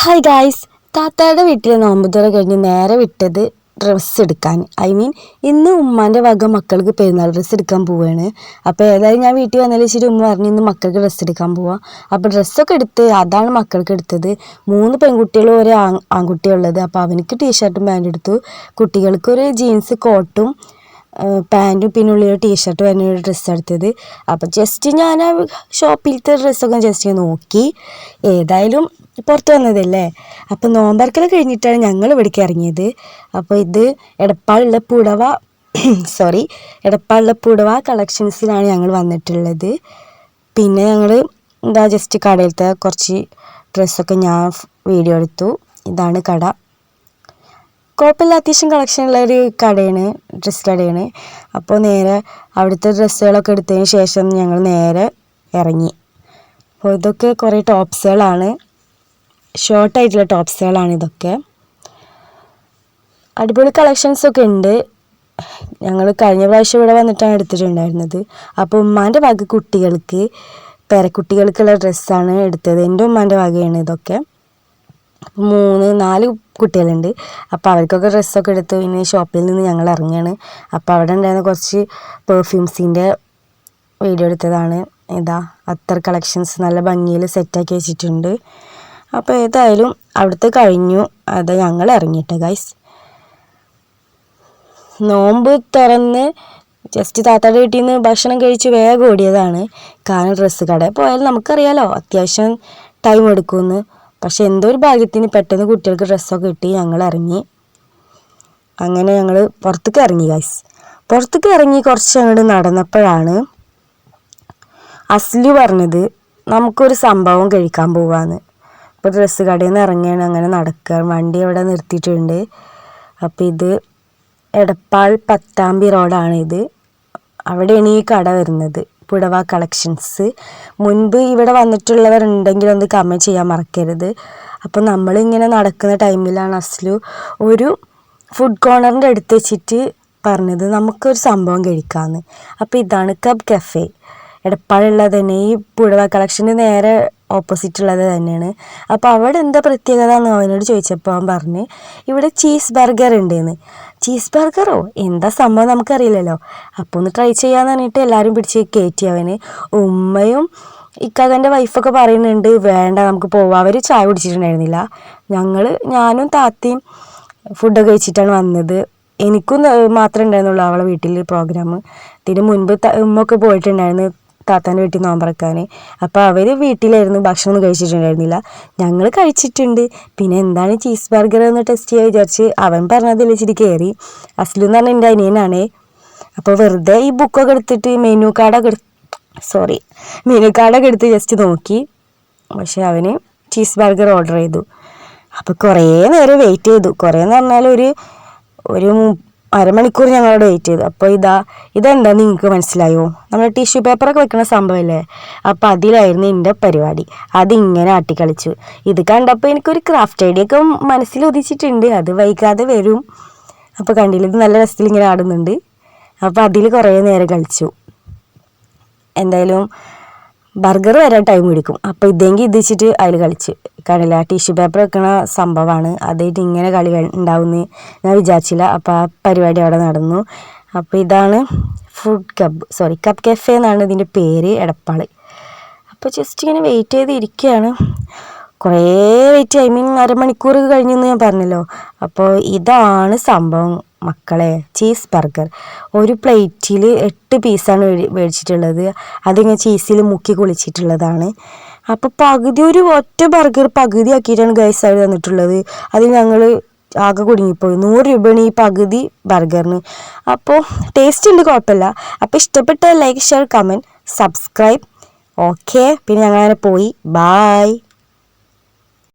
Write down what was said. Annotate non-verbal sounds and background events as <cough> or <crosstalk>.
Hi guys താത്തയുടെ വീട്ടിൽ നോമ്പുതുറ കഴിഞ്ഞ് നേരെ വിട്ടത് ഡ്രസ്സ് എടുക്കാൻ. ഐ മീൻ ഇന്ന് ഉമ്മാന്റെ വക മക്കൾക്ക് പെരുന്നാൾ ഡ്രസ്സ് എടുക്കാൻ പോവുകയാണ് അപ്പോൾ ഏതായാലും ഞാൻ വീട്ടിൽ വന്നാൽ ശരി ഉമ്മ പറഞ്ഞു ഇന്ന് മക്കൾക്ക് ഡ്രസ്സ് എടുക്കാൻ പോവാം. അപ്പോൾ ഡ്രസ്സൊക്കെ എടുത്ത് അതാണ് മക്കൾക്ക് എടുത്തത്. മൂന്ന് പെൺകുട്ടികളും ഒരു ആൺ ആൺകുട്ടിയുള്ളത് അപ്പോൾ അവനക്ക് ടീഷർട്ടും പാന്റും എടുത്തു. കുട്ടികൾക്കൊരു ജീൻസ് കോട്ടും പാന്റും പിന്നെ ഉള്ളിൽ ടീഷർട്ട് വരുന്ന ഒരു ഡ്രസ്സ് എടുത്തത്. അപ്പോൾ ജസ്റ്റ് ഞാൻ ഷോപ്പിലത്തെ ഡ്രസ്സൊക്കെ ജസ്റ്റ് നോക്കി. ഏതായാലും പുറത്ത് വന്നതല്ലേ? അപ്പോൾ നോമ്പറക്കൽ കഴിഞ്ഞിട്ടാണ് ഞങ്ങൾ ഇവിടേക്ക് ഇറങ്ങിയത്. അപ്പോൾ ഇത് എടപ്പാളുള്ള പുടവ <clears throat> സോറി എടപ്പാളുള്ള പുടവ കളക്ഷൻസിലാണ് ഞങ്ങൾ വന്നിട്ടുള്ളത്. പിന്നെ ഞങ്ങൾ എന്താ ജസ്റ്റ് കടയിലത്തെ കുറച്ച് ഡ്രസ്സൊക്കെ ഞാൻ വീഡിയോ എടുത്തു. ഇതാണ് കട. കുഴപ്പമില്ല. അത്യാവശ്യം കളക്ഷനുള്ള ഒരു കടയാണ് ഡ്രസ്സ് കടയാണ്. അപ്പോൾ നേരെ അവിടുത്തെ ഡ്രസ്സുകളൊക്കെ എടുത്തതിന് ശേഷം ഞങ്ങൾ നേരെ ഇറങ്ങി. അപ്പോൾ ഇതൊക്കെ കുറേ ടോപ്സുകളാണ്. ഷോർട്ടായിട്ടുള്ള ടോപ്സുകളാണ് ഇതൊക്കെ. അടിപൊളി കളക്ഷൻസൊക്കെ ഉണ്ട്. ഞങ്ങൾ കഴിഞ്ഞ പ്രാവശ്യം ഇവിടെ വന്നിട്ടാണ് എടുത്തിട്ടുണ്ടായിരുന്നത്. അപ്പോൾ ഉമ്മാന്റെ വക കുട്ടികൾക്ക് പേരക്കുട്ടികൾക്കുള്ള ഡ്രസ്സാണ് എടുത്തത്. എന്റെ ഉമ്മാന്റെ വകയാണ് ഇതൊക്കെ. മൂന്ന് നാല് കുട്ടികളുണ്ട്. അപ്പോൾ അവർക്കൊക്കെ ഡ്രസ്സൊക്കെ എടുത്ത് പിന്നെ ഷോപ്പിൽ നിന്ന് ഞങ്ങൾ ഇറങ്ങിയാണ് അപ്പോൾ അവിടെ ഉണ്ടായിരുന്ന കുറച്ച് പെർഫ്യൂംസിന്റെ വീഡിയോ എടുത്തതാണ്. ഇതാ അത്ര കളക്ഷൻസ് നല്ല ഭംഗിയിൽ സെറ്റാക്കി വെച്ചിട്ടുണ്ട്. അപ്പോൾ ഏതായാലും അവിടുത്തെ കഴിഞ്ഞു. അതാ ഞങ്ങൾ ഇറങ്ങിയിട്ട് ഗൈസ് നോമ്പ് തുറന്ന് ജസ്റ്റ് താത്താടെ വീട്ടിൽ നിന്ന് ഭക്ഷണം കഴിച്ച് വേഗം ഓടിയതാണ്. കാരണം ഡ്രസ്സ് കടയിൽ പോയാൽ നമുക്കറിയാലോ അത്യാവശ്യം ടൈം എടുക്കുമെന്ന്. പക്ഷെ എന്തോ ഒരു ഭാഗ്യത്തിന് പെട്ടെന്ന് കുട്ടികൾക്ക് ഡ്രസ്സൊക്കെ കിട്ടി ഞങ്ങൾ ഇറങ്ങി. അങ്ങനെ ഞങ്ങൾ പുറത്തേക്ക് ഇറങ്ങി ഗൈസ് പുറത്തേക്ക് ഇറങ്ങി കുറച്ച് അങ്ങോട്ട് നടന്നപ്പോഴാണ് അസ്ലു പറഞ്ഞത് നമുക്കൊരു സംഭവം കഴിക്കാൻ പോവാന്ന്. ഇപ്പോൾ ഡ്രസ്സ് കടയിൽ നിന്ന് ഇറങ്ങിയാണ് അങ്ങനെ നടക്കുക. വണ്ടി അവിടെ നിർത്തിയിട്ടുണ്ട്. അപ്പോൾ ഇത് എടപ്പാൾ പത്താമ്പി റോഡാണ് ഇത്. അവിടെയാണ് ഈ കട വരുന്നത്. പുടവ കളക്ഷൻസ്. മുൻപ് ഇവിടെ വന്നിട്ടുള്ളവരുണ്ടെങ്കിൽ ഒന്ന് കമന്റ് ചെയ്യാൻ മറക്കരുത്. അപ്പോൾ നമ്മളിങ്ങനെ നടക്കുന്ന ടൈമിലാണ് അസ്ലു ഒരു ഫുഡ് കോർണറിന്റെ അടുത്ത് വെച്ചിട്ട് പറഞ്ഞത് നമുക്കൊരു സംഭവം കഴിക്കാമെന്ന് അപ്പോൾ ഇതാണ് കബ് കഫേ എടപ്പാളുള്ളത് തന്നെ ഈ പുഴവ കളക്ഷന്റെ നേരെ ഓപ്പോസിറ്റ് ഉള്ളത് തന്നെയാണ്. അപ്പോൾ അവിടെ എന്താ പ്രത്യേകത എന്ന് അവനോട് ചോദിച്ചപ്പോൾ അവൻ പറഞ്ഞ് ഇവിടെ ചീസ് ബർഗർ ഉണ്ടെന്ന്. ചീസ് ബർഗറോ എന്താ സംഭവം നമുക്കറിയില്ലല്ലോ. അപ്പോൾ ഒന്ന് ട്രൈ ചെയ്യാമെന്ന് പറഞ്ഞിട്ട് എല്ലാവരും പിടിച്ച് കയറ്റി അവന്. ഉമ്മയും ഇക്കാകന്റെ വൈഫൊക്കെ പറയുന്നുണ്ട് വേണ്ട നമുക്ക് പോവാം. അവർ ചായ കുടിച്ചിട്ടുണ്ടായിരുന്നില്ല. ഞങ്ങൾ ഞാനും താത്തയും ഫുഡൊക്കെ കഴിച്ചിട്ടാണ് വന്നത്. എനിക്കും മാത്രമേ ഉണ്ടായിരുന്നുള്ളൂ അവളെ വീട്ടിൽ പ്രോഗ്രാം ഇതിന് മുൻപ് ഉമ്മൊക്കെ പോയിട്ടുണ്ടായിരുന്നു. താത്താന്റെ വീട്ടിൽ നോമ്പറക്കാൻ അപ്പോൾ അവർ വീട്ടിലായിരുന്നു ഭക്ഷണം ഒന്നും കഴിച്ചിട്ടുണ്ടായിരുന്നില്ല. ഞങ്ങൾ കഴിച്ചിട്ടുണ്ട്. പിന്നെ എന്താണ് ചീസ് ബർഗർ എന്ന് ടെസ്റ്റ് ചെയ്യാൻ വിചാരിച്ച് അവൻ പറഞ്ഞതിൽ വെച്ചിട്ട് കയറി. അസ്ലു എന്ന് പറഞ്ഞാൽ എന്റെ അനിയനാണേ. അപ്പോൾ വെറുതെ ഈ ബുക്കൊക്കെ എടുത്തിട്ട് മെനു കാർഡൊക്കെ സോറി മെനു കാർഡൊക്കെ എടുത്ത് ജസ്റ്റ് നോക്കി. പക്ഷേ അവന് ചീസ് ബർഗർ ഓർഡർ ചെയ്തു. അപ്പോൾ കുറേ നേരം വെയിറ്റ് ചെയ്തു. കുറേ എന്ന് പറഞ്ഞാൽ ഒരു ഒരു അരമണിക്കൂർ ഞങ്ങളോട് വെയിറ്റ് ചെയ്തു. അപ്പോൾ ഇതാ ഇതെന്താ നിങ്ങൾക്ക് മനസ്സിലായോ? നമ്മൾ ടിഷ്യൂ പേപ്പറൊക്കെ വെക്കുന്ന സംഭവമല്ലേ അപ്പോൾ അതിലായിരുന്നു എന്റെ പരിപാടി. അതിങ്ങനെ ആട്ടിക്കളിച്ചു. ഇത് കണ്ടപ്പോൾ എനിക്കൊരു ക്രാഫ്റ്റ് ഐഡിയ ഒക്കെ മനസ്സിൽ ഉദിച്ചിട്ടുണ്ട്. അത് വൈകാതെ വരും. അപ്പോൾ കണ്ടില്ല ഇത് നല്ല രസത്തിൽ ഇങ്ങനെ ആടുന്നുണ്ട്. അപ്പോൾ അതിൽ കുറേ നേരം കളിച്ചു. എന്തായാലും ബർഗർ വരാൻ ടൈം എടുക്കും. അപ്പോൾ ഇതെങ്കിൽ ഇത് വെച്ചിട്ട് അതിൽ കളിച്ച്. കാണില്ല ടിഷ്യൂ പേപ്പർ വെക്കണ സംഭവമാണ് അതായിട്ട് ഇങ്ങനെ കളി ഉണ്ടാവുമെന്ന് ഞാൻ വിചാരിച്ചില്ല. അപ്പോൾ ആ പരിപാടി അവിടെ നടന്നു. അപ്പോൾ ഇതാണ് food cub sorry cup cafe എന്നാണ് ഇതിന്റെ പേര് എടപ്പാൾ അപ്പോൾ ജസ്റ്റ് ഇങ്ങനെ വെയിറ്റ് ചെയ്തിരിക്കുകയാണ് കുറേ വെയിറ്റ് ഐ മീൻ അരമണിക്കൂർ കഴിഞ്ഞെന്ന് ഞാൻ പറഞ്ഞല്ലോ. അപ്പോൾ ഇതാണ് സംഭവം. മക്കളെ ചീസ് ബർഗർ ഒരു പ്ലേറ്റിൽ എട്ട് പീസാണ് മേടിച്ചിട്ടുള്ളത് അതിങ്ങനെ ചീസിൽ മുക്കി കുളിച്ചിട്ടുള്ളതാണ്. അപ്പോൾ പകുതി ഒരു ഒറ്റ ബർഗർ പകുതി ആക്കിയിട്ടാണ് ഗൈസ് അവർ തന്നിട്ടുള്ളത്. അത് ഞങ്ങൾ ആകെ കുടുങ്ങിപ്പോയി. നൂറ് രൂപയാണ് ഈ പകുതി ബർഗറിന് അപ്പോൾ ടേസ്റ്റ് ഉണ്ട് കുഴപ്പമില്ല. അപ്പോൾ ഇഷ്ടപ്പെട്ട like share comment subscribe okay പിന്നെ ഞങ്ങൾ അങ്ങനെ പോയി. ബായ്